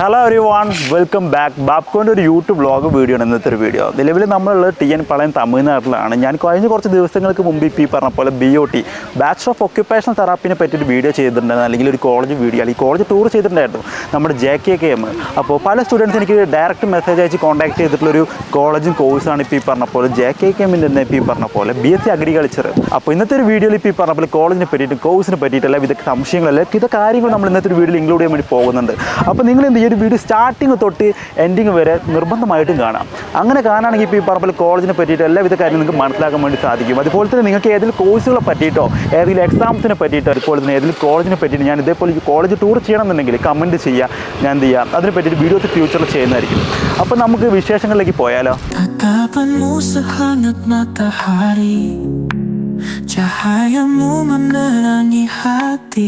Hello ഒരു one welcome back ബാബ്കോൻ്റെ ഒരു YouTube blog video ആണ് ഇന്നത്തെ ഒരു വീഡിയോ നിലവിൽ നമ്മളുള്ള ടി എൻ പളയം തമിഴ്നാട്ടിലാണ് ഞാൻ കഴിഞ്ഞ കുറച്ച് ദിവസങ്ങൾക്ക് മുമ്പ് ഇപ്പോൾ ഈ പറഞ്ഞ പോലെ B O T batch of occupation തെറാപ്പിനെ ഒരു വീഡിയോ ചെയ്തിട്ടുണ്ടായിരുന്നു അല്ലെങ്കിൽ ഒരു കോളേജ് വീഡിയോ അല്ലെങ്കിൽ കോളേജ് ടൂർ ചെയ്തിട്ടുണ്ടായിരുന്നു നമ്മുടെ ജെ കെ കെ എം അപ്പോൾ പല സ്റ്റുഡൻസ് എനിക്ക് ഡയറക്റ്റ് മെസ്സേജ് അയച്ച് കോൺടാക്ട് ചെയ്തിട്ടുള്ളൊരു കോളേജും കോഴ്സാണ് ഇപ്പോൾ ഈ പറഞ്ഞ പോലെ ജെ കെ കെ എമ്മിൻ്റെ തന്നെ ഇപ്പോൾ ഈ പറഞ്ഞ പോലെ ബി എസ് സി അഗ്രികൾച്ചർ അപ്പോൾ ഇന്നത്തെ ഒരു വീഡിയോയിൽ ഇപ്പോൾ ഈ പറഞ്ഞ പോലെ കോളേജിനെ പറ്റിയിട്ട് കോഴ്സിനെ പറ്റിയിട്ടല്ല ഇതൊക്കെ സംശയങ്ങളല്ല ഇതൊക്കെ കാര്യങ്ങൾ നമ്മൾ ഇന്നത്തെ ഒരു വീഡിയോയിൽ ഇൻക്ലൂഡ് ചെയ്യാൻ വേണ്ടി പോകുന്നുണ്ട് അപ്പോൾ നിങ്ങൾ എന്ത് ഒരു വീഡിയോ സ്റ്റാർട്ടിങ് തൊട്ട് എൻഡിങ് വരെ നിർബന്ധമായിട്ടും കാണാം അങ്ങനെ കാണുകയാണെങ്കിൽ ഇപ്പോൾ ഈ പറമ്പിൽ കോളേജിനെ പറ്റിയിട്ട് എല്ലാവിധ കാര്യങ്ങളും നിങ്ങൾക്ക് മനസ്സിലാക്കാൻ വേണ്ടി സാധിക്കും അതുപോലെ തന്നെ നിങ്ങൾക്ക് ഏതെങ്കിലും കോഴ്സുകളെ പറ്റിയിട്ടോ ഏതെങ്കിലും എക്സാംസിനെ പറ്റിയിട്ടോ അതുപോലെ തന്നെ ഏതെങ്കിലും കോളേജിനെ പറ്റിയിട്ട് ഞാൻ ഇതേപോലെ കോളേജ് ടൂർ ചെയ്യണമെന്നുണ്ടെങ്കിൽ കമൻറ്റ് ചെയ്യുക ഞാൻ എന്ത് ചെയ്യാം അതിനെ പറ്റിയിട്ട് വീഡിയോ ഫ്യൂച്ചറിൽ ചെയ്യുന്നതായിരിക്കും അപ്പോൾ നമുക്ക് വിശേഷങ്ങളിലേക്ക് പോയാലോ menerangi hati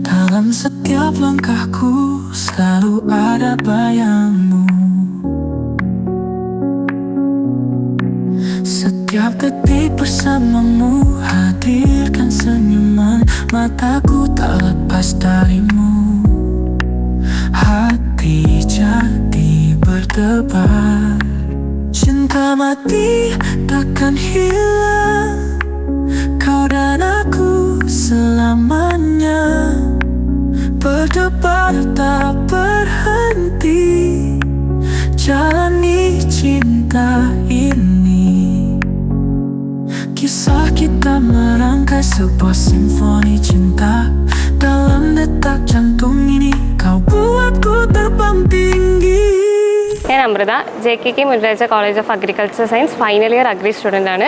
Dalam setiap langkahku selalu ada bayangmu Setiap detik bersamamu hadirkan senyuman Mataku tak lepas darimu Hati jadi berdebar Cinta mati takkan hilang Kau dan aku selamanya berdebar tak berhenti Jalani cinta ini Kisah kita merangkai sebuah simfoni cinta Dalam detak jantung ini Kau buatku terbang tinggi ഞാൻ Amrita J K K Muraraja college of agriculture science final year agri student ആണ്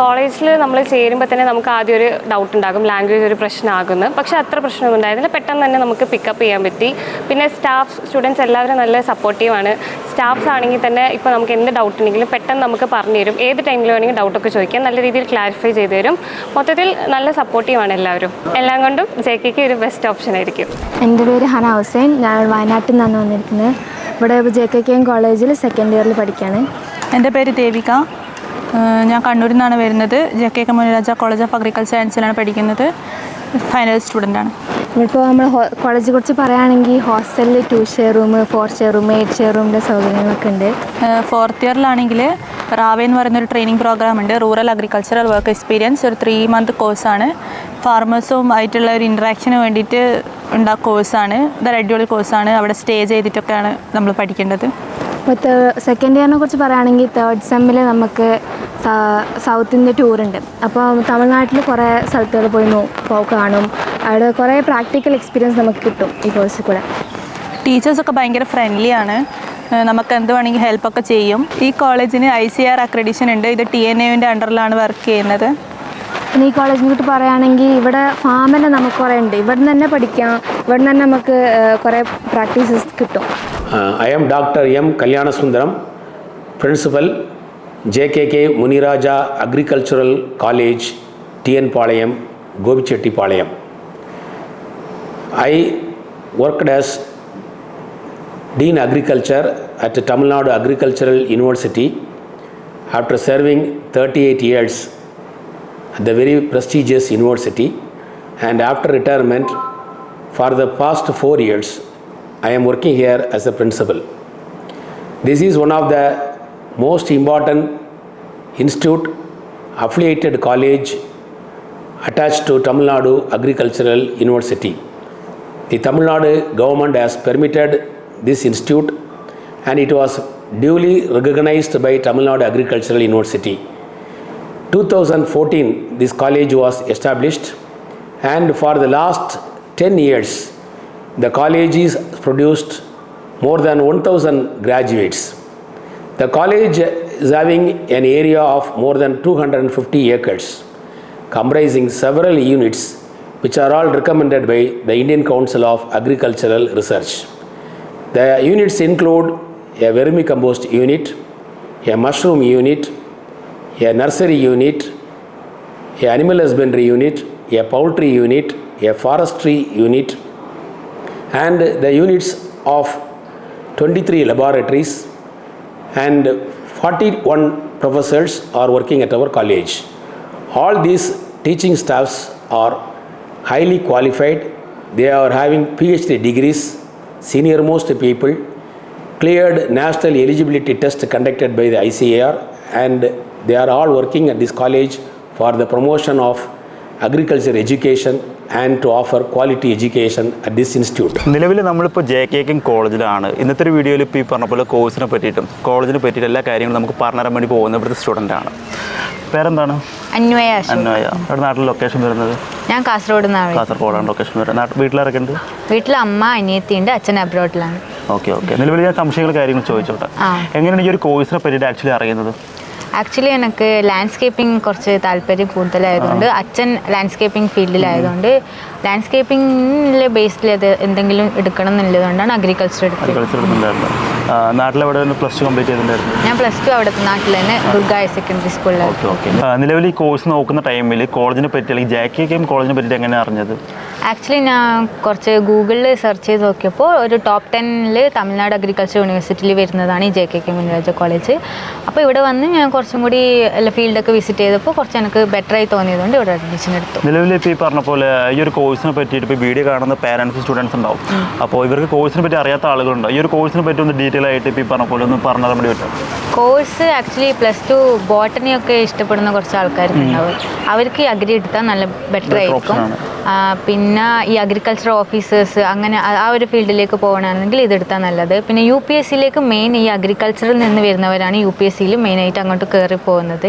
കോളേജിൽ നമ്മൾ ചേരുമ്പോൾ തന്നെ നമുക്ക് ആദ്യം ഒരു doubt ഉണ്ടാകും ലാംഗ്വേജ് ഒരു പ്രശ്നമാകുന്നു പക്ഷേ അത്ര പ്രശ്നമൊന്നും ഉണ്ടായിരുന്നില്ല പെട്ടെന്ന് തന്നെ നമുക്ക് പിക്കപ്പ് ചെയ്യാൻ പറ്റി പിന്നെ സ്റ്റാഫ് സ്റ്റുഡൻസ് എല്ലാവരും നല്ല സപ്പോർട്ടീവാണ് സ്റ്റാഫ്സ് ആണെങ്കിൽ തന്നെ ഇപ്പോൾ നമുക്ക് എന്ത് ഡൗട്ട് ഉണ്ടെങ്കിലും പെട്ടെന്ന് നമുക്ക് പറഞ്ഞു തരും ഏത് ടൈമിൽ വേണമെങ്കിലും ഡൗട്ടൊക്കെ ചോദിക്കാം നല്ല രീതിയിൽ ക്ലാരിഫൈ ചെയ്തു തരും മൊത്തത്തിൽ നല്ല ആണ് എല്ലാവരും എല്ലാം കൊണ്ടും ജെ ഒരു ബെസ്റ്റ് ഓപ്ഷൻ ആയിരിക്കും എൻ്റെ പേര് ഹന ഹുസൈൻ ഞാൻ വയനാട്ടിൽ നിന്നാണ് വന്നിരിക്കുന്നത് ഇവിടെ ജെ കെ കെ എം കോളേജിൽ സെക്കൻഡ് ഇയറിൽ പഠിക്കുകയാണ് എൻ്റെ പേര് ദേവിക ഞാൻ കണ്ണൂരിൽ നിന്നാണ് വരുന്നത് J K K Muniraja college of agriculture സയൻസിലാണ് പഠിക്കുന്നത് ഫൈനൽ സ്റ്റുഡൻ്റ് ആണ് ഇപ്പോൾ നമ്മൾ കോളേജിനെ കുറിച്ച് പറയുകയാണെങ്കിൽ ഹോസ്റ്റലിൽ two share room four share room eight share റൂമിൻ്റെ സൗകര്യങ്ങളൊക്കെ ഉണ്ട് ഫോർത്ത് ഇയറിലാണെങ്കിൽ റാവേ എന്ന് പറയുന്നൊരു ട്രെയിനിങ് പ്രോഗ്രാം ഉണ്ട് റൂറൽ അഗ്രികൾച്ചറൽ വർക്ക് എക്സ്പീരിയൻസ് ഒരു ത്രീ മന്ത് കോഴ്സാണ് ഫാർമേഴ്സും ആയിട്ടുള്ള ഒരു ഇൻട്രാക്ഷന് വേണ്ടിയിട്ട് ഉണ്ടാ കോഴ്സാണ് ഇതൊരു അടിപൊളി കോഴ്സാണ് അവിടെ സ്റ്റേ ചെയ്തിട്ടൊക്കെയാണ് നമ്മൾ പഠിക്കേണ്ടത് ഇപ്പോൾ തേ സെക്കൻഡ് ഇയറിനെ കുറിച്ച് പറയുകയാണെങ്കിൽ തേർഡ് സെമ്മിൽ നമുക്ക് സൗത്ത് ഇന്ത്യ ടൂറുണ്ട് അപ്പോൾ തമിഴ്നാട്ടിൽ കുറേ സ്ഥലത്തുകൾ പോയി നോ കാണും അവിടെ കുറേ പ്രാക്ടിക്കൽ എക്സ്പീരിയൻസ് നമുക്ക് കിട്ടും ഈ കോഴ്സിൽ കൂടെ ടീച്ചേഴ്സൊക്കെ ഭയങ്കര ഫ്രണ്ട്ലി ആണ് നമുക്ക് എന്ത് വേണമെങ്കിൽ ഹെൽപ്പൊക്കെ ചെയ്യും ഈ കോളേജിന് ഐ സി ആർ അക്രഡിഷൻ ഉണ്ട് ഇത് ടി എൻ എവിൻ്റെ അണ്ടറിലാണ് വർക്ക് ചെയ്യുന്നത് പിന്നെ ഈ കോളേജിനെ കുറിച്ച് പറയുകയാണെങ്കിൽ ഇവിടെ ഫാമിനെ നമുക്ക് കുറേ ഉണ്ട് ഇവിടെ നിന്ന് തന്നെ പഠിക്കാം ഇവിടെ നിന്ന് തന്നെ നമുക്ക് കുറേ പ്രാക്ടീസസ് കിട്ടും Uh, I am Dr. M. Kalyanasundaram, Principal, JKK Muniraja Agricultural College, TN Palayam, Gobichetti Palayam. I worked as Dean Agriculture at Tamil Nadu Agricultural University after serving 38 years at the very prestigious university, and after retirement for the past 4 years I am working here as a principal. This is one of the most important institute affiliated college attached to Tamil Nadu Agricultural University. The Tamil Nadu government has permitted this institute and it was duly recognized by Tamil Nadu Agricultural University. 2014 this college was established and for the last 10 years the college is produced more than 1000 graduates. The college is having an area of more than 250 acres, comprising several units which are all recommended by the Indian Council of Agricultural Research. The units include a vermicompost unit, a mushroom unit, a nursery unit, a animal husbandry unit, a poultry unit, a forestry unit, and the units of 23 laboratories and 41 professors are working at our college. All these teaching staffs are highly qualified. They are having PhD degrees, senior most people, cleared national eligibility test conducted by the ICAR and they are all working at this college for the promotion of agriculture education and to offer quality education at this institute നിലവിൽ നമ്മളിപ്പോൾ J K king കോളേജിലാണ് ഇന്നത്തെ ഒരു വീഡിയോയിൽ ഇപ്പോൾ ഈ പറഞ്ഞ പോലെ കോഴ്സിനെ പറ്റിയിട്ടും കോളേജിനെ പറ്റിയിട്ടും എല്ലാ കാര്യങ്ങളും നമുക്ക് പറഞ്ഞു തരാൻ വേണ്ടി പോകുന്ന ഇവിടുത്തെ സ്റ്റുഡൻ്റ് ആണ് പേരെന്താണ് അന്വയ അന്വയ അവിടെ നാട്ടിൽ ലൊക്കേഷൻ വരുന്നത് ഞാൻ കാസർഗോഡ് കാസർഗോഡാണ് ലൊക്കേഷൻ വരുന്നത് വീട്ടിലാരൊക്കെ ഉണ്ട് വീട്ടിൽ അമ്മ അനിയത്തിയുണ്ട് അച്ഛൻ അബ്രോഡിലാണ് ഓക്കെ ഓക്കെ നിലവിൽ ഞാൻ സംശയങ്ങൾ കാര്യങ്ങൾ ചോദിച്ചോട്ടെ എങ്ങനെയാണ് ഈ ഒരു കോഴ്സിനെ പറ്റിയിട്ട് ആക്ച്വലി അറിയുന്നത് ആക്ച്വലി എനിക്ക് ലാൻഡ്സ്കേപ്പിംഗ് കുറച്ച് താല്പര്യം കൂടുതലായതുകൊണ്ട് അച്ഛൻ ലാൻഡ്സ്കേപ്പിംഗ് ഫീൽഡിലായതുകൊണ്ട് ലാൻഡ്സ്കേപ്പിംഗിലെ ബേസിൽ അത് എന്തെങ്കിലും എടുക്കണം എന്നുള്ളതുകൊണ്ടാണ് അഗ്രികൾച്ചർ എടുക്കുന്നത് നാട്ടിലെവിടെ പ്ലസ് ടു കംപ്ലീറ്റ് ചെയ്തിട്ടുണ്ടായിരുന്നു ഞാൻ പ്ലസ് ടു അവിടെ നാട്ടിൽ തന്നെ ദുർഗ ഹയർ സെക്കൻഡറി സ്കൂളിലാണ് നിലവിൽ ഈ കോഴ്സ് നോക്കുന്ന ടൈമിൽ കോളേജിനെ പറ്റി അല്ലെങ്കിൽ ജാക്കി കോളേജിനെ പറ്റി എങ്ങനെ അറിഞ്ഞത് ആക്ച്വലി ഞാൻ കുറച്ച് ഗൂഗിളിൽ സെർച്ച് ചെയ്ത് നോക്കിയപ്പോൾ ഒരു ടോപ്പ് ടെന്നിൽ തമിഴ്നാട് അഗ്രികൾച്ചർ യൂണിവേഴ്സിറ്റിയിൽ വരുന്നതാണ് ഈ J K K Muniraja college അപ്പോൾ ഇവിടെ വന്ന് ഞാൻ കുറച്ചും കൂടി അല്ല ഫീൽഡൊക്കെ വിസിറ്റ് ചെയ്തപ്പോൾ കുറച്ച് എനിക്ക് ആയി തോന്നിയതുകൊണ്ട് ഇവിടെ അഡ്മിഷൻ എടുത്തു നിലവിൽ ഇപ്പോൾ ഈ പറഞ്ഞ പോലെ ഈ ഒരു കോഴ്സിനെ പറ്റിയിട്ട് ഇപ്പോൾ വീഡിയോ കാണുന്ന പാരൻസ് സ്റ്റുഡൻസ് ഉണ്ടാവും അപ്പോൾ ഇവർക്ക് കോഴ്സിനെ പറ്റി അറിയാത്ത ആളുകളുണ്ട് ഈ ഒരു കോഴ്സിനെ പറ്റി ഒന്ന് ഡീറ്റെയിൽ ആയിട്ട് ഇപ്പോൾ പറഞ്ഞ പോലെ ഒന്ന് പറഞ്ഞാൽ വേണ്ടി പറ്റും course actually plus two botany ഒക്കെ ഇഷ്ടപ്പെടുന്ന കുറച്ച് ഉണ്ടാവും അവർക്ക് അഗ്രി എടുത്താൽ നല്ല ബെറ്റർ ആയിരിക്കും പിന്നെ ഈ അഗ്രികൾച്ചർ ഓഫീസേഴ്സ് അങ്ങനെ ആ ഒരു ഫീൽഡിലേക്ക് പോകണമെങ്കിൽ ഇതെടുത്താൽ നല്ലത് പിന്നെ യു പി എസ് സിയിലേക്ക് മെയിൻ ഈ അഗ്രികൾച്ചറിൽ നിന്ന് വരുന്നവരാണ് യു പി എസ് സിയിൽ മെയിനായിട്ട് അങ്ങോട്ട് കയറി പോകുന്നത്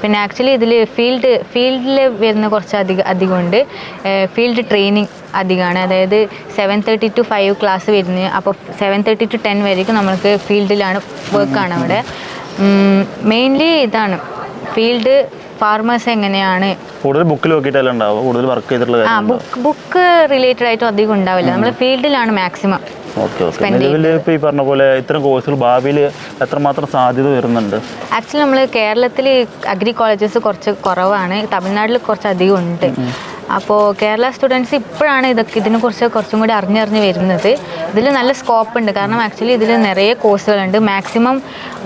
പിന്നെ ആക്ച്വലി ഇതിൽ ഫീൽഡ് ഫീൽഡിൽ വരുന്ന കുറച്ച് അധികം അധികമുണ്ട് ഫീൽഡ് ട്രെയിനിങ് അധികമാണ് അതായത് seven thirty to five class വരുന്നത് അപ്പോൾ സെവൻ തേർട്ടി ടു ടെൻ വരെയൊക്കെ നമ്മൾക്ക് ഫീൽഡിലാണ് വർക്കാണ് അവിടെ മെയിൻലി ഇതാണ് ഫീൽഡ് ഫാർമേഴ്സ് എങ്ങനെയാണ് കൂടുതൽ ബുക്കിൽ നോക്കിയിട്ടല്ല ഉണ്ടാവും കൂടുതൽ വർക്ക് ചെയ്തിട്ടുള്ള ആ ബുക്ക് ബുക്ക് റിലേറ്റഡ് ആയിട്ട് അധികം ഉണ്ടാവില്ല നമ്മൾ ഫീൽഡിലാണ് മാക്സിമം ഓക്കെ ഓക്കെ നിലവിൽ ഈ പറഞ്ഞ പോലെ ഇത്തരം കോഴ്സുകൾ ഭാവിയിൽ എത്രമാത്രം സാധ്യത വരുന്നുണ്ട് ആക്ച്വലി നമ്മൾ കേരളത്തിൽ അഗ്രി കോളേജസ് കുറച്ച് കുറവാണ് തമിഴ്നാട്ടിൽ കുറച്ച് അധികം ഉണ്ട് അപ്പോൾ കേരള സ്റ്റുഡൻസ് ഇപ്പോഴാണ് ഇതൊക്കെ ഇതിനെക്കുറിച്ച് കുറച്ചും കൂടി അറിഞ്ഞറിഞ്ഞ് വരുന്നത് ഇതിൽ നല്ല സ്കോപ്പ് ഉണ്ട് കാരണം ആക്ച്വലി ഇതിൽ നിറയെ കോഴ്സുകളുണ്ട് മാക്സിമം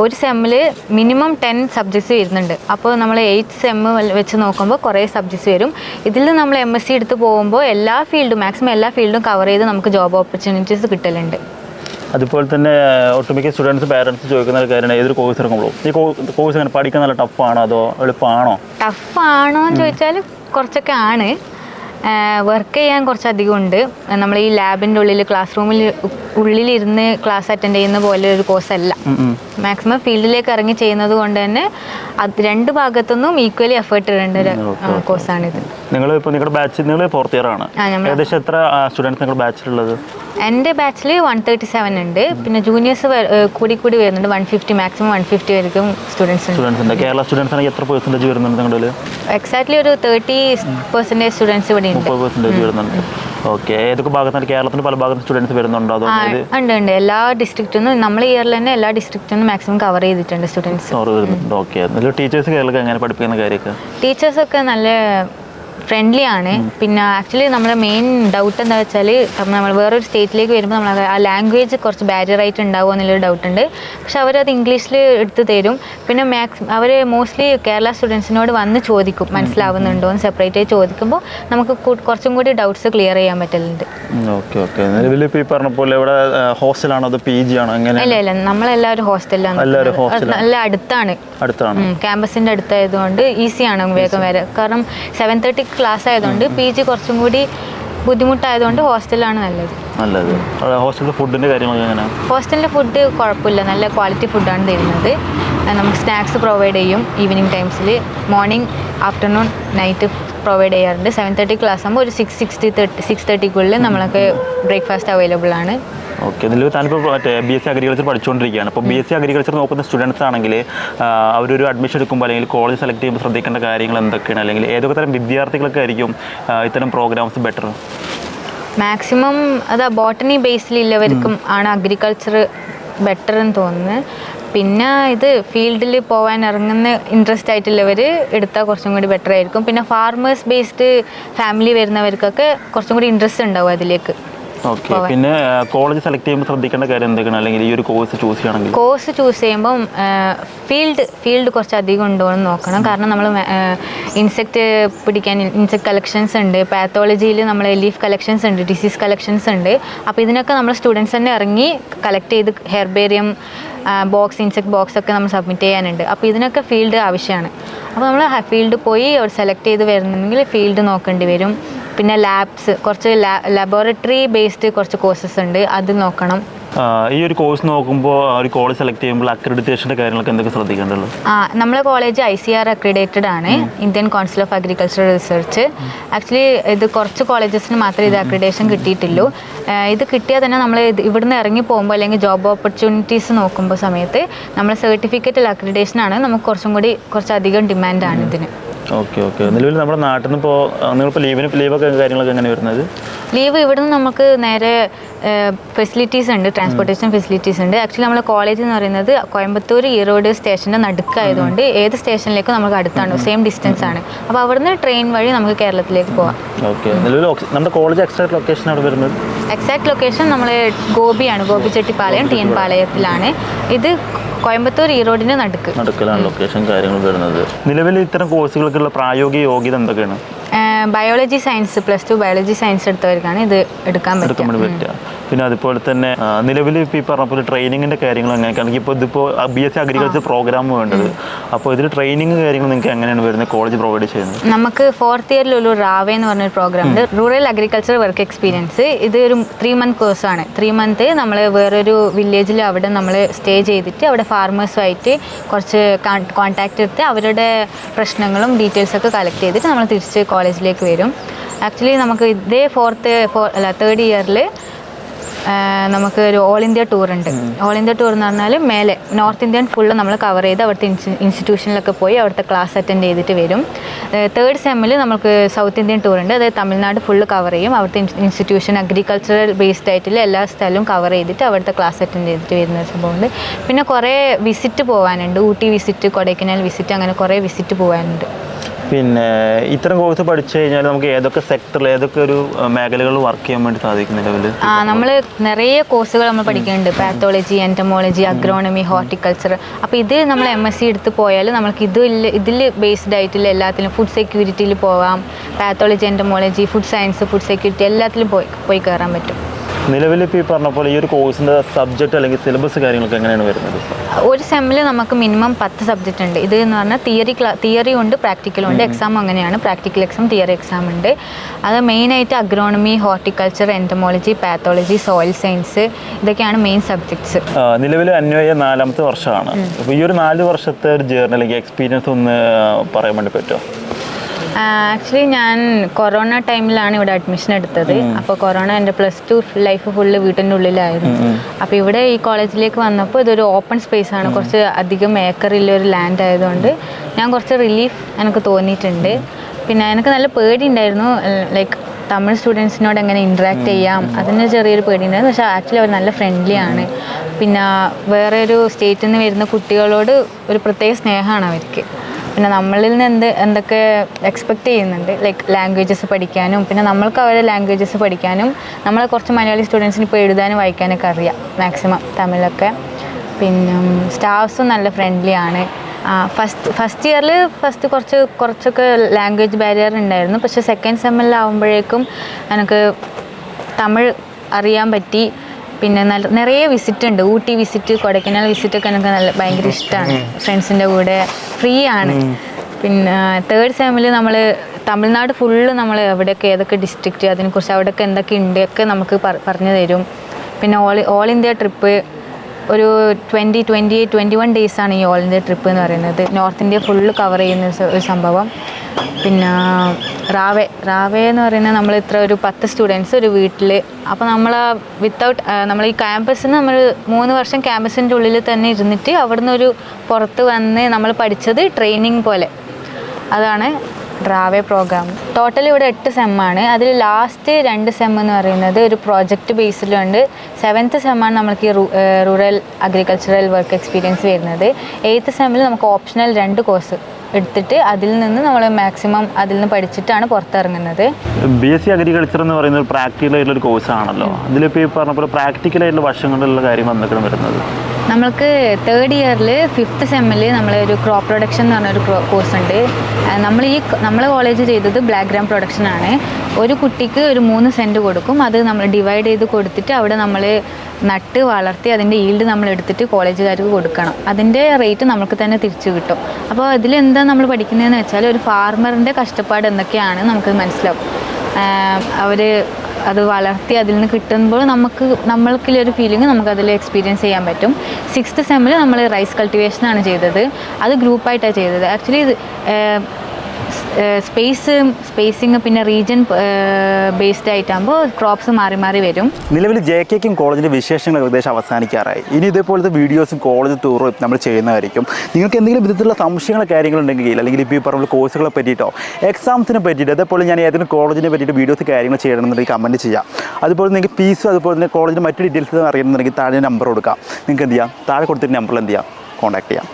ഒരു സെമ്മിൽ മിനിമം ടെൻ സബ്ജക്ട്സ് വരുന്നുണ്ട് അപ്പോൾ നമ്മൾ എയ്റ്റ് സെമ്മ് വെച്ച് നോക്കുമ്പോൾ കുറേ സബ്ജക്ട്സ് വരും ഇതിൽ നമ്മൾ എം എസ് സി എടുത്ത് പോകുമ്പോൾ എല്ലാ ഫീൽഡും മാക്സിമം എല്ലാ ഫീൽഡും കവർ ചെയ്ത് നമുക്ക് ജോബ് ഓപ്പർച്യൂണിറ്റീസ് കിട്ടലുണ്ട് അതുപോലെ തന്നെ ഒട്ടുമിക്ക സ്റ്റുഡൻസ് പാരൻസ് ചോദിക്കുന്ന ഒരു കാര്യമാണ് ഏതൊരു കോഴ്സ് എടുക്കുമ്പോൾ ഈ കോഴ്സ് അങ്ങനെ പഠിക്കാൻ നല്ല ടഫാണോ അതോ എളുപ്പമാണോ ടഫാണോ എന്ന് ചോദിച്ചാൽ കുറച്ചൊക്കെ ആണ് വർക്ക് ചെയ്യാൻ കുറച്ചധികം ഉണ്ട് നമ്മൾ ഈ ലാബിൻ്റെ ഉള്ളിൽ ക്ലാസ് റൂമിൽ ഉള്ളിലിരുന്ന് ക്ലാസ് അറ്റൻഡ് ചെയ്യുന്ന പോലെ ഒരു കോഴ്സല്ല മാക്സിമം ഫീൽഡിലേക്ക് ഇറങ്ങി ചെയ്യുന്നത് കൊണ്ട് തന്നെ അത് രണ്ട് ഭാഗത്തുനിന്നും ഈക്വലി എഫേർട്ട് ഇടേണ്ട ഒരു കോഴ്സാണിത് നിങ്ങൾ ഇപ്പോൾ നിങ്ങളുടെ ബാച്ച് നിങ്ങൾ ഫോർത്ത് ഇയർ ആണ് ഏകദേശം എത്ര സ്റ്റുഡൻസ് നിങ്ങളുടെ ഉള്ളത് എൻ്റെ ബാച്ചിൽ വൺ തേർട്ടി സെവൻ ഉണ്ട് പിന്നെ ജൂനിയേഴ്സ് കൂടി കൂടി വരുന്നുണ്ട് one fifty maximum one fifty വരെയും സ്റ്റുഡൻസ് സ്റ്റുഡൻസ് ഉണ്ട് കേരള സ്റ്റുഡൻസ് ആണെങ്കിൽ എത്ര പെർസെൻറ്റേജ് വരുന്നുണ്ട് നിങ്ങളുടെ എക്സാക്ട്ലി ഒരു തേർട്ടി പെർസെൻറ്റേജ് സ്റ്റുഡൻസ് ഇവിടെ മുപ്പത് പെർസെൻറ്റേജ് വരുന്നുണ്ട് ഓക്കെ ഏതൊക്കെ ഭാഗത്താണ് കേരളത്തിന്റെ പല ഭാഗത്ത് സ്റ്റുഡൻസ് വരുന്നുണ്ടോ അതോ ഉണ്ട് ഉണ്ട് എല്ലാ ഡിസ്ട്രിക്റ്റിൽ നിന്നും നമ്മൾ ഇയറിൽ തന്നെ എല്ലാ ഡിസ്ട്രിക്റ്റിൽ നിന്നും മാക്സിമം കവർ ചെയ്തിട്ടുണ്ട് സ്റ്റുഡൻസ് വരുന്നുണ്ട് ഓക്കെ ടീച്ചേഴ്സ് കേരളത്തിൽ എങ്ങനെ പഠിപ്പിക്കുന്ന കാര്യമൊക്കെ ഒക്കെ നല്ല ഫ്രണ്ട്ലി ആണ് പിന്നെ ആക്ച്വലി നമ്മുടെ മെയിൻ ഡൗട്ട് എന്താ വെച്ചാൽ നമ്മൾ വേറൊരു സ്റ്റേറ്റിലേക്ക് വരുമ്പോൾ നമ്മൾ ആ ലാംഗ്വേജ് കുറച്ച് ബാരിയർ ആയിട്ട് ഉണ്ടാവുമോ എന്നുള്ളൊരു ഡൗട്ട് ഉണ്ട് പക്ഷെ അവരത് ഇംഗ്ലീഷിൽ എടുത്തു തരും പിന്നെ മാക്സ് അവർ മോസ്റ്റ്ലി കേരള സ്റ്റുഡൻസിനോട് വന്ന് ചോദിക്കും മനസ്സിലാവുന്നുണ്ടോ എന്ന് സെപ്പറേറ്റ് ആയി ചോദിക്കുമ്പോൾ നമുക്ക് കുറച്ചും കൂടി ഡൗട്ട്സ് ക്ലിയർ ചെയ്യാൻ പറ്റലുണ്ട് ഓക്കെ പോലെ ഇവിടെ അതോ ആണോ അങ്ങനെ ഇല്ല ഇല്ല നമ്മളെല്ലാവരും ഹോസ്റ്റലിലാണ് എല്ലാം അടുത്താണ് അടുത്താണ് ക്യാമ്പസിൻ്റെ അടുത്തായതുകൊണ്ട് ഈസിയാണ് വേഗം വരെ കാരണം സെവൻ തേർട്ടി സെപ്പറേറ്റ് ക്ലാസ് ആയതുകൊണ്ട് പി ജി കുറച്ചും കൂടി ബുദ്ധിമുട്ടായതുകൊണ്ട് ഹോസ്റ്റലാണ് നല്ലത് നല്ലത് ഫുഡ് കുഴപ്പമില്ല നല്ല ക്വാളിറ്റി ഫുഡാണ് തരുന്നത് നമുക്ക് സ്നാക്സ് പ്രൊവൈഡ് ചെയ്യും ഈവനിങ് ടൈംസിൽ മോർണിംഗ് ആഫ്റ്റർനൂൺ നൈറ്റ് പ്രൊവൈഡ് ചെയ്യാറുണ്ട് സെവൻ തേർട്ടി ക്ലാസ് ആകുമ്പോൾ ഒരു സിക്സ് സിക്സ് തേർട്ടി സിക്സ് തേർട്ടിക്കുള്ളിൽ നമ്മളൊക്കെ ബ്രേക്ക്ഫാസ്റ്റ് അവൈലബിൾ ആണ് ഓക്കെ ഇതിൽ താനിപ്പോൾ മറ്റേ ബി എസ് സി അഗ്രികൾച്ചർ പഠിച്ചുകൊണ്ടിരിക്കുകയാണ് അപ്പോൾ ബി എസ് സി അഗ്രികൾച്ചർ നോക്കുന്ന സ്റ്റുഡൻസ് ആണെങ്കിൽ അവരൊരു അഡ്മിഷൻ എടുക്കുമ്പോൾ അല്ലെങ്കിൽ കോളേജ് സെലക്ട് ചെയ്യുമ്പോൾ ശ്രദ്ധിക്കേണ്ട കാര്യങ്ങൾ എന്തൊക്കെയാണ് അല്ലെങ്കിൽ ഏതൊക്കെ തരം വിദ്യാർത്ഥികളൊക്കെ ആയിരിക്കും ഇത്തരം പ്രോഗ്രാംസ് ബെറ്റർ മാക്സിമം അത് ബോട്ടണി ബേസിലുള്ളവർക്കും ആണ് അഗ്രികൾച്ചർ ബെറ്റർ എന്ന് തോന്നുന്നത് പിന്നെ ഇത് ഫീൽഡിൽ പോകാൻ ഇറങ്ങുന്ന ഇൻട്രസ്റ്റ് ആയിട്ടുള്ളവർ എടുത്താൽ കുറച്ചും കൂടി ബെറ്റർ ആയിരിക്കും പിന്നെ ഫാർമേഴ്സ് ബേസ്ഡ് ഫാമിലി വരുന്നവർക്കൊക്കെ കുറച്ചും കൂടി ഇൻട്രസ്റ്റ് ഉണ്ടാവും അതിലേക്ക് ഓക്കെ പിന്നെ കോളേജ് സെലക്ട് ചെയ്യുമ്പോൾ ശ്രദ്ധിക്കേണ്ട കാര്യം എന്തൊക്കെയാണ് അല്ലെങ്കിൽ ഈ ഒരു കോഴ്സ് ചൂസ് ചെയ്യണമെങ്കിൽ കോഴ്സ് ചൂസ് ചെയ്യുമ്പം ഫീൽഡ് ഫീൽഡ് കുറച്ച് അധികം ഉണ്ടോ എന്ന് നോക്കണം കാരണം നമ്മൾ ഇൻസെക്റ്റ് പിടിക്കാൻ ഇൻസെക്ട് കളക്ഷൻസ് ഉണ്ട് പാത്തോളജിയിൽ നമ്മൾ ലീഫ് കളക്ഷൻസ് ഉണ്ട് ഡിസീസ് കളക്ഷൻസ് ഉണ്ട് അപ്പോൾ ഇതിനൊക്കെ നമ്മൾ സ്റ്റുഡൻസ് തന്നെ ഇറങ്ങി കളക്ട് ചെയ്ത് ഹെർബേറിയം ബോക്സ് ഇൻസെക്ട് ബോക്സ് ഒക്കെ നമ്മൾ സബ്മിറ്റ് ചെയ്യാനുണ്ട് അപ്പോൾ ഇതിനൊക്കെ ഫീൽഡ് ആവശ്യമാണ് അപ്പോൾ നമ്മൾ ഫീൽഡ് പോയി സെലക്ട് ചെയ്ത് വരുന്നുണ്ടെങ്കിൽ ഫീൽഡ് നോക്കേണ്ടി വരും പിന്നെ ലാബ്സ് കുറച്ച് ലബോറട്ടറി ബേസ്ഡ് കുറച്ച് കോഴ്സസ് ഉണ്ട് അത് നോക്കണം ഈ ഒരു കോഴ്സ് നോക്കുമ്പോൾ ഒരു കോളേജ് സെലക്ട് ചെയ്യുമ്പോൾ അക്രഡിറ്റേഷൻ്റെ കാര്യങ്ങളൊക്കെ എന്തൊക്കെ ശ്രദ്ധിക്കേണ്ടത് ആ നമ്മളെ college I C R accredited ആണ് Indian council of agriculture research actually ഇത് കുറച്ച് കോളേജസിന് മാത്രമേ ഇത് അക്രഡേഷൻ കിട്ടിയിട്ടുള്ളൂ ഇത് കിട്ടിയാൽ തന്നെ നമ്മൾ ഇവിടുന്ന് ഇറങ്ങി പോകുമ്പോൾ അല്ലെങ്കിൽ ജോബ് ഓപ്പർച്യൂണിറ്റീസ് നോക്കുമ്പോൾ സമയത്ത് നമ്മൾ സർട്ടിഫിക്കറ്റിൽ അക്രഡേഷൻ ആണ് നമുക്ക് കുറച്ചും കൂടി കുറച്ചധികം ഡിമാൻഡാണ് ഇതിന് ഓക്കെ ഓക്കെ നിലവിൽ നമ്മുടെ നാട്ടിൽ നിന്ന് ഇപ്പോൾ നിങ്ങളിപ്പോൾ ലീവിന് ലീവൊക്കെ കാര്യങ്ങളൊക്കെ എങ്ങനെ വരുന്നത് ലീവ് നിന്ന് നമുക്ക് നേരെ ഫെസിലിറ്റീസ് ഉണ്ട് ട്രാൻസ്പോർട്ടേഷൻ ഫെസിലിറ്റീസ് ഉണ്ട് ആക്ച്വലി നമ്മൾ കോളേജ് എന്ന് പറയുന്നത് കോയമ്പത്തൂർ ഈറോഡ് സ്റ്റേഷൻ്റെ നടുക്കായതുകൊണ്ട് ഏത് സ്റ്റേഷനിലേക്കും നമുക്ക് അടുത്താണ് സെയിം ഡിസ്റ്റൻസ് ആണ് അപ്പോൾ അവിടുന്ന് ട്രെയിൻ വഴി നമുക്ക് കേരളത്തിലേക്ക് പോകാം ഓക്കെ നിലവിൽ നമ്മുടെ കോളേജ് എക്സാക്ട് ലൊക്കേഷൻ അവിടെ വരുന്നത് എക്സാക്ട് ലൊക്കേഷൻ നമ്മൾ ഗോപിയാണ് ഗോപിച്ചെട്ടിപ്പാളയം ടി എൻ പാളയത്തിലാണ് ഇത് കോയമ്പത്തൂർ ഈറോഡിന് നടുക്ക് നടുക്കലാണ് ലൊക്കേഷൻ കാര്യങ്ങൾ വരുന്നത് നിലവിൽ ഇത്തരം കോഴ്സുകൾക്കുള്ള പ്രായോഗിക യോഗ്യത എന്തൊക്കെയാണ് biology science plus two biology science എടുത്തവർക്കാണ് ഇത് എടുക്കാൻ പറ്റുക പിന്നെ അതുപോലെ തന്നെ നിലവിൽ ഇപ്പോൾ ഈ പറഞ്ഞ പോലെ ട്രെയിനിങ്ങിൻ്റെ കാര്യങ്ങൾ എങ്ങനെയാണ് ഇപ്പോൾ ഇതിപ്പോൾ B S C agriculture program വേണ്ടത് അപ്പോൾ ഇതിൽ ട്രെയിനിങ് കാര്യങ്ങൾ നിങ്ങൾക്ക് എങ്ങനെയാണ് വരുന്നത് കോളേജ് പ്രൊവൈഡ് ചെയ്യുന്നത് നമുക്ക് ഫോർത്ത് ഇയറിൽ ഒരു റാവേ എന്ന് പറഞ്ഞൊരു പ്രോഗ്രാം ഉണ്ട് റൂറൽ അഗ്രികൾച്ചർ വർക്ക് എക്സ്പീരിയൻസ് ഇത് ഒരു ത്രീ മന്ത് കോഴ്സാണ് ത്രീ മന്ത് നമ്മൾ വേറൊരു വില്ലേജിൽ അവിടെ നമ്മൾ സ്റ്റേ ചെയ്തിട്ട് അവിടെ ഫാർമേഴ്സുമായിട്ട് കുറച്ച് കോൺടാക്ട് എടുത്ത് അവരുടെ പ്രശ്നങ്ങളും ഡീറ്റെയിൽസൊക്കെ കളക്ട് ചെയ്തിട്ട് നമ്മൾ തിരിച്ച് കോളേജിലേക്ക് വരും ആക്ച്വലി നമുക്ക് ഇതേ ഫോർത്ത് അല്ല തേർഡ് ഇയറിൽ നമുക്ക് ഒരു ഓൾ ഇന്ത്യ ടൂർ ഉണ്ട് ഓൾ ഇന്ത്യ ടൂർ എന്ന് പറഞ്ഞാൽ മേലെ നോർത്ത് ഇന്ത്യൻ ഫുള്ള് നമ്മൾ കവർ ചെയ്ത് അവിടുത്തെ ഇൻസ്റ്റിറ്റ്യൂഷനിലൊക്കെ പോയി അവിടുത്തെ ക്ലാസ് അറ്റൻഡ് ചെയ്തിട്ട് വരും തേർഡ് സെമ്മിൽ നമുക്ക് സൗത്ത് ഇന്ത്യൻ ടൂർ ഉണ്ട് അതായത് തമിഴ്നാട് ഫുള്ള് കവർ ചെയ്യും അവിടുത്തെ ഇൻസ്റ്റിറ്റ്യൂഷൻ അഗ്രികൾച്ചറൽ ബേസ്ഡ് ആയിട്ടുള്ള എല്ലാ സ്ഥലവും കവർ ചെയ്തിട്ട് അവിടുത്തെ ക്ലാസ് അറ്റൻഡ് ചെയ്തിട്ട് വരുന്ന ഒരു സംഭവമുണ്ട് പിന്നെ കുറേ വിസിറ്റ് പോകാനുണ്ട് ഊട്ടി വിസിറ്റ് കൊടൈക്കനാൽ വിസിറ്റ് അങ്ങനെ കുറേ വിസിറ്റ് പോകാനുണ്ട് പിന്നെ ഇത്തരം കോഴ്സ് പഠിച്ചു കഴിഞ്ഞാൽ നമുക്ക് ഏതൊക്കെ സെക്ടറിൽ ഏതൊക്കെ ഒരു മേഖലകളിൽ വർക്ക് ചെയ്യാൻ വേണ്ടി സാധിക്കുന്നുണ്ട് ആ നമ്മൾ നിറയെ കോഴ്സുകൾ നമ്മൾ പഠിക്കുന്നുണ്ട് പാത്തോളജി എൻറ്റമോളജി അഗ്രോണമി ഹോർട്ടിക്കൾച്ചർ അപ്പോൾ ഇത് നമ്മൾ എം എസ് സി എടുത്ത് പോയാൽ നമുക്ക് ഇത് ഇതിൽ ബേസ്ഡ് ആയിട്ടുള്ള എല്ലാത്തിലും ഫുഡ് സെക്യൂരിറ്റിയിൽ പോകാം pathology entomology food science food security എല്ലാത്തിലും പോയി പോയി കയറാൻ പറ്റും നിലവിൽ ഇപ്പോൾ ഈ പറഞ്ഞ പോലെ ഈ ഒരു കോഴ്സിൻ്റെ സബ്ജക്റ്റ് അല്ലെങ്കിൽ സിലബസ് കാര്യങ്ങളൊക്കെ എങ്ങനെയാണ് വരുന്നത് ഒരു സെമ്മിൽ നമുക്ക് മിനിമം പത്ത് സബ്ജക്റ്റ് ഉണ്ട് ഇത് എന്ന് പറഞ്ഞാൽ തിയറി ക്ലാ തിയറി ഉണ്ട് പ്രാക്ടിക്കലും ഉണ്ട് എക്സാം അങ്ങനെയാണ് പ്രാക്ടിക്കൽ എക്സാം തിയറി എക്സാം ഉണ്ട് അത് മെയിനായിട്ട് agronomy horticulture entomology pathology soil science ഇതൊക്കെയാണ് മെയിൻ സബ്ജക്ട്സ് നിലവിൽ അന്വയ നാലാമത്തെ വർഷമാണ് അപ്പോൾ ഈ ഒരു നാല് വർഷത്തെ ഒരു ജേർണലിക്ക് എക്സ്പീരിയൻസ് ഒന്ന് പറയാൻ വേണ്ടി പറ്റുമോ ആക്ച്വലി ഞാൻ കൊറോണ ടൈമിലാണ് ഇവിടെ അഡ്മിഷൻ എടുത്തത് അപ്പോൾ കൊറോണ എന്റെ പ്ലസ് ടു ലൈഫ് ഫുള്ള് വീട്ടിന്റെ ഉള്ളിലായിരുന്നു അപ്പോൾ ഇവിടെ ഈ കോളേജിലേക്ക് വന്നപ്പോൾ ഇതൊരു ഓപ്പൺ സ്പേസ് ആണ് കുറച്ച് അധികം ഏക്കറിലെ ഒരു ലാൻഡ് ആയതുകൊണ്ട് ഞാൻ കുറച്ച് റിലീഫ് എനിക്ക് തോന്നിയിട്ടുണ്ട് പിന്നെ എനിക്ക് നല്ല പേടി ഉണ്ടായിരുന്നു ലൈക്ക് തമിഴ് സ്റ്റുഡൻസിനോട് എങ്ങനെ ഇൻട്രാക്ട് ചെയ്യാം അതിന് ചെറിയൊരു പേടിയുണ്ടായിരുന്നു പക്ഷെ ആക്ച്വലി അവർ നല്ല ഫ്രണ്ട്ലി ആണ് പിന്നെ വേറെ ഒരു സ്റ്റേറ്റിൽ നിന്ന് വരുന്ന കുട്ടികളോട് ഒരു പ്രത്യേക സ്നേഹമാണ് അവർക്ക് പിന്നെ നമ്മളിൽ നിന്ന് എന്ത് എന്തൊക്കെ എക്സ്പെക്റ്റ് ചെയ്യുന്നുണ്ട് ലൈക്ക് ലാംഗ്വേജസ് പഠിക്കാനും പിന്നെ നമ്മൾക്ക് അവരെ ലാംഗ്വേജസ് പഠിക്കാനും നമ്മൾ കുറച്ച് മലയാളി സ്റ്റുഡൻസിന് ഇപ്പോൾ എഴുതാനും വായിക്കാനൊക്കെ അറിയാം മാക്സിമം തമിഴൊക്കെ പിന്നെ സ്റ്റാഫ്സും നല്ല ഫ്രണ്ട്ലി ആണ് ഫസ്റ്റ് ഫസ്റ്റ് ഇയറിൽ ഫസ്റ്റ് കുറച്ച് കുറച്ചൊക്കെ ലാംഗ്വേജ് ബാരിയർ ഉണ്ടായിരുന്നു പക്ഷേ സെക്കൻഡ് സെമ്മിലാവുമ്പോഴേക്കും എനിക്ക് തമിഴ് അറിയാൻ പറ്റി പിന്നെ നല്ല നിറയെ വിസിറ്റ് ഉണ്ട് ഊട്ടി വിസിറ്റ് കൊടൈക്കനാൽ വിസിറ്റ് ഒക്കെ എനിക്ക് നല്ല ഭയങ്കര ഇഷ്ടമാണ് ഫ്രണ്ട്സിൻ്റെ കൂടെ ഫ്രീ ആണ് പിന്നെ തേർഡ് സെമിൽ നമ്മൾ തമിഴ്നാട് ഫുള്ള് നമ്മൾ എവിടെയൊക്കെ ഏതൊക്കെ ഡിസ്ട്രിക്റ്റ് അതിനെക്കുറിച്ച് അവിടെയൊക്കെ എന്തൊക്കെ ഉണ്ട് ഒക്കെ നമുക്ക് പറഞ്ഞു തരും പിന്നെ ഓൾ ഓൾ ഇന്ത്യ ട്രിപ്പ് ഒരു ട്വൻറ്റി ട്വൻറ്റി ട്വൻറ്റി വൺ ഡേയ്സാണ് ഈ ഓൾ ഇന്ത്യ ട്രിപ്പ് എന്ന് പറയുന്നത് നോർത്ത് ഇന്ത്യ ഫുള്ള് കവർ ചെയ്യുന്ന ഒരു സംഭവം പിന്നെ റാവേ റാവേ എന്ന് പറയുന്നത് നമ്മൾ ഇത്ര ഒരു പത്ത് സ്റ്റുഡൻസ് ഒരു വീട്ടിൽ അപ്പോൾ നമ്മൾ വിത്തൗട്ട് നമ്മൾ ഈ ക്യാമ്പസിന് നമ്മൾ മൂന്ന് വർഷം ക്യാമ്പസിൻ്റെ ഉള്ളിൽ തന്നെ ഇരുന്നിട്ട് അവിടുന്ന് ഒരു പുറത്ത് വന്ന് നമ്മൾ പഠിച്ചത് ട്രെയിനിങ് പോലെ അതാണ് റാവേ പ്രോഗ്രാം ടോട്ടൽ ഇവിടെ എട്ട് സെമ്മാണ് അതിൽ ലാസ്റ്റ് രണ്ട് സെം എന്ന് പറയുന്നത് ഒരു പ്രോജക്റ്റ് ബേസിലുണ്ട് സെവൻത്ത് സെമ്മാണ് നമ്മൾക്ക് ഈ റൂറൽ അഗ്രികൾച്ചറൽ വർക്ക് എക്സ്പീരിയൻസ് വരുന്നത് എയ്ത്ത് സെമ്മിൽ നമുക്ക് ഓപ്ഷണൽ രണ്ട് കോഴ്സ് എടുത്തിട്ട് അതിൽ നിന്ന് നമ്മൾ മാക്സിമം അതിൽ നിന്ന് പഠിച്ചിട്ടാണ് പുറത്തിറങ്ങുന്നത് ബി എസ് സി അഗ്രികൾച്ചർ എന്ന് പറയുന്ന ഒരു പ്രാക്ടിക്കൽ ആയിട്ടുള്ള ഒരു കോഴ്സാണല്ലോ അതിലിപ്പോൾ ഈ പറഞ്ഞ പോലെ പ്രാക്ടിക്കൽ ആയിട്ടുള്ള വശങ്ങളിലുള്ള കാര്യം വന്നിട്ട് വരുന്നത് നമ്മൾക്ക് തേർഡ് ഇയറിൽ ഫിഫ്ത്ത് സെമ്മിൽ നമ്മളൊരു ക്രോപ്പ് പ്രൊഡക്ഷൻ എന്ന് പറഞ്ഞൊരു കോഴ്സ് ഉണ്ട് നമ്മൾ ഈ നമ്മൾ കോളേജ് ചെയ്തത് ബ്ലാക്ക് ഗ്രാം പ്രൊഡക്ഷൻ ആണ് ഒരു കുട്ടിക്ക് ഒരു മൂന്ന് സെൻറ്റ് കൊടുക്കും അത് നമ്മൾ ഡിവൈഡ് ചെയ്ത് കൊടുത്തിട്ട് അവിടെ നമ്മൾ നട്ട് വളർത്തി അതിൻ്റെ ഈൽഡ് നമ്മൾ എടുത്തിട്ട് കോളേജുകാർക്ക് കൊടുക്കണം അതിൻ്റെ റേറ്റ് നമുക്ക് തന്നെ തിരിച്ചു കിട്ടും അപ്പോൾ എന്താ നമ്മൾ പഠിക്കുന്നതെന്ന് വെച്ചാൽ ഒരു ഫാർമറിൻ്റെ കഷ്ടപ്പാട് എന്തൊക്കെയാണ് നമുക്ക് മനസ്സിലാവും അവർ അത് വളർത്തി അതിൽ നിന്ന് കിട്ടുമ്പോൾ നമുക്ക് നമ്മൾക്കുള്ളൊരു ഫീലിംഗ് നമുക്ക് അതിൽ എക്സ്പീരിയൻസ് ചെയ്യാൻ പറ്റും സിക്സ്ത് സെമ്മിൽ നമ്മൾ റൈസ് കൾട്ടിവേഷനാണ് ചെയ്തത് അത് ഗ്രൂപ്പായിട്ടാണ് ചെയ്തത് ആക്ച്വലി സ്പേസ് സ്പേസിങ് പിന്നെ റീജിയൻ ബേസ്ഡ് ആയിട്ടാകുമ്പോൾ ക്രോപ്സ് മാറി മാറി വരും നിലവിൽ ജെ കെക്കും കോളേജിൻ്റെ വിശേഷങ്ങൾ ഏകദേശം അവസാനിക്കാറായി ഇനി ഇതേപോലത്തെ വീഡിയോസും കോളേജ് ടൂറും നമ്മൾ ചെയ്യുന്നതായിരിക്കും നിങ്ങൾക്ക് എന്തെങ്കിലും വിധത്തിലുള്ള സംശയങ്ങളോ കാര്യങ്ങളുണ്ടെങ്കിൽ അല്ലെങ്കിൽ ഇപ്പോൾ ഈ പറഞ്ഞ കോഴ്സുകളെ പറ്റിയിട്ടോ എക്സാംസിനെ പറ്റിയിട്ട് അതേപോലെ ഞാൻ ഏതെങ്കിലും കോളേജിനെ പറ്റിയിട്ട് വീഡിയോസ് കാര്യങ്ങൾ ചെയ്യണമെന്നുണ്ടെങ്കിൽ കമൻറ്റ് ചെയ്യാം അതുപോലെ നിങ്ങൾക്ക് ഫീസും അതുപോലെ തന്നെ കോളേജിൻ്റെ മറ്റു ഡീറ്റെയിൽസ് അറിയണമെന്നുണ്ടെങ്കിൽ താഴെ നമ്പർ കൊടുക്കാം നിങ്ങൾക്ക് എന്ത് ചെയ്യാം താഴെ കൊടുത്തിട്ട് നമ്പറിൽ എന്ത് ചെയ്യാം കോൺടാക്ട് ചെയ്യാം